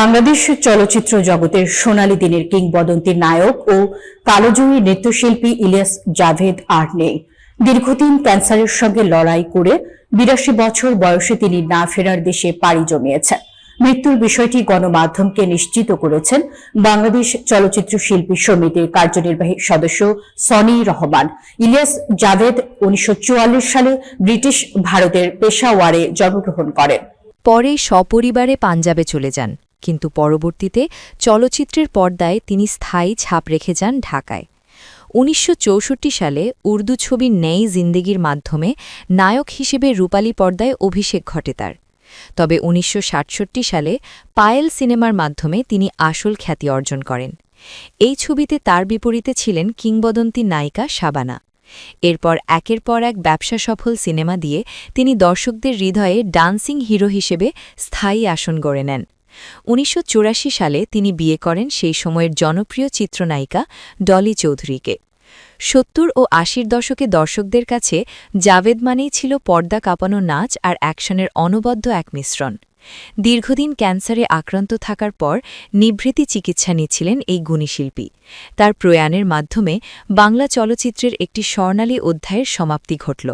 বাংলাদেশ চলচ্চিত্র জগতের সোনালী দিনের কিংবদন্তি নায়ক ও কালোজয়ী নৃত্যশিল্পী ইলিয়াস জাভেদ আর নেই। দীর্ঘদিন ক্যান্সারের সঙ্গে লড়াই করে বিরাশি বছর বয়সে তিনি না ফেরার দেশে পাড়ি জমিয়েছেন। মৃত্যুর বিষয়টি গণমাধ্যমকে নিশ্চিত করেছেন বাংলাদেশ চলচ্চিত্র শিল্পী সমিতির কার্যনির্বাহী সদস্য সনি রহমান। ইলিয়াস জাভেদ উনিশশো চুয়াল্লিশ সালে ব্রিটিশ ভারতের পেশাওয়ারে জন্মগ্রহণ করেন। পরে সপরিবারে পাঞ্জাবে চলে যান। কিন্তু পরবর্তীতে চলচ্চিত্রের পর্দায় তিনি স্থায়ী ছাপ রেখে যান ঢাকায়। উনিশশো চৌষট্টি সালে উর্দু ছবি নেই জিন্দেগির মাধ্যমে নায়ক হিসেবে রূপালী পর্দায় অভিষেক ঘটে তার। তবে উনিশশো সাতষট্টি সালে পায়েল সিনেমার মাধ্যমে তিনি আসল খ্যাতি অর্জন করেন। এই ছবিতে তার বিপরীতে ছিলেন কিংবদন্তি নায়িকা শাবানা। এরপর একের পর এক ব্যবসা সফল সিনেমা দিয়ে তিনি দর্শকদের হৃদয়ে ডান্সিং হিরো হিসেবে স্থায়ী আসন গড়ে নেন। উনিশশো চুরাশি সালে তিনি বিয়ে করেন সেই সময়ের জনপ্রিয় চিত্রনায়িকা ডলি চৌধুরীকে। সত্তর ও আশির দশকে দর্শকদের কাছে জাভেদ মানেই ছিল পর্দা কাঁপানো নাচ আর অ্যাকশনের অনবদ্য এক মিশ্রণ। দীর্ঘদিন ক্যান্সারে আক্রান্ত থাকার পর নিভৃতি চিকিৎসা নিচ্ছিলেন এই গুণীশিল্পী। তার প্রয়াণের মাধ্যমে বাংলা চলচ্চিত্রের একটি স্বর্ণালী অধ্যায়ের সমাপ্তি ঘটল।